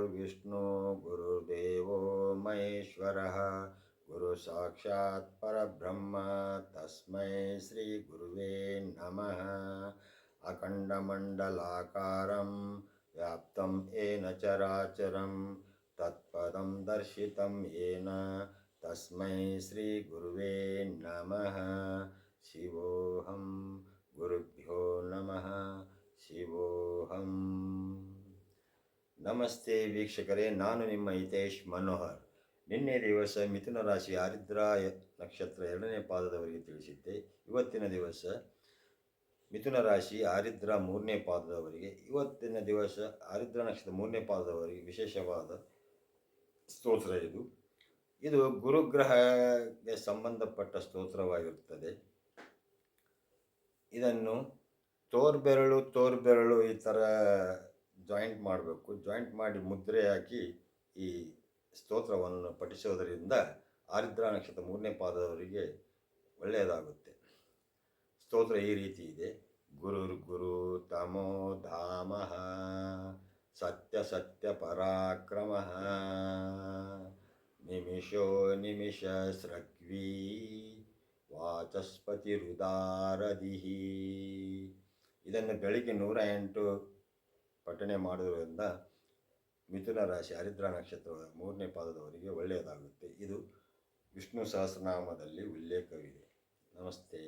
गुरुर्विष्णु महेश्वर। गुरु साक्षात् परब्रह्म, तस्मै श्रीगुरुवे नमः। अखण्डमण्डलाकारं व्याप्तं येन चराचरं, तत्पदं दर्शितं येन तस्मै श्रीगुरुवे नमः। शिवोऽहं गुरुभ्यो नमः। शिवोऽहम् ನಮಸ್ತೆ ವೀಕ್ಷಕರೇ, ನಾನು ನಿಮ್ಮ ಹಿತೇಶ್ ಮನೋಹರ್. ನಿನ್ನೆ ದಿವಸ ಮಿಥುನ ರಾಶಿ ಆರಿದ್ರಾ ನಕ್ಷತ್ರ ಎರಡನೇ ಪಾದದವರಿಗೆ ತಿಳಿಸಿದ್ದೆ. ಇವತ್ತಿನ ದಿವಸ ಮಿಥುನ ರಾಶಿ ಆರಿದ್ರಾ ಮೂರನೇ ಪಾದದವರಿಗೆ, ಇವತ್ತಿನ ದಿವಸ ಆರಿದ್ರ ನಕ್ಷತ್ರ ಮೂರನೇ ಪಾದದವರಿಗೆ ವಿಶೇಷವಾದ ಸ್ತೋತ್ರ ಇದು. ಇದು ಗುರುಗ್ರಹಕ್ಕೆ ಸಂಬಂಧಪಟ್ಟ ಸ್ತೋತ್ರವಾಗಿರುತ್ತದೆ. ಇದನ್ನು ತೋರ್ಬೆರಳು ತೋರ್ಬೆರಳು ಈ ಥರ ಜಾಯಿಂಟ್ ಮಾಡಬೇಕು ಜಾಯಿಂಟ್ ಮಾಡಿ ಮುದ್ರೆ ಹಾಕಿ ಈ ಸ್ತೋತ್ರವನ್ನು ಪಠಿಸೋದರಿಂದ ಆರಿದ್ರ ನಕ್ಷತ್ರ ಮೂರನೇ ಪಾದದವರಿಗೆ ಒಳ್ಳೆಯದಾಗುತ್ತೆ. ಸ್ತೋತ್ರ ಈ ರೀತಿ ಇದೆ. ಗುರುರ್ ಗುರು ತಮೋ ಧಾಮ, ಸತ್ಯ ಸತ್ಯ ಪರಾಕ್ರಮ, ನಿಮಿಷೋ ನಿಮಿಷ ಸೃಕ್ವೀ ವಾಚಸ್ಪತಿ ಹೃದಾರದಿಹಿ ಇದನ್ನು ಬೆಳಿಗ್ಗೆ ನೂರ ಎಂಟು ಪಠಣೆ ಮಾಡುವುದರಿಂದ ಮಿಥುನ ರಾಶಿ ಹರಿದ್ರ ನಕ್ಷತ್ರ ಮೂರನೇ ಪಾದದವರಿಗೆ ಒಳ್ಳೆಯದಾಗುತ್ತೆ. ಇದು ವಿಷ್ಣು ಸಹಸ್ರನಾಮದಲ್ಲಿ ಉಲ್ಲೇಖವಿದೆ. ನಮಸ್ತೆ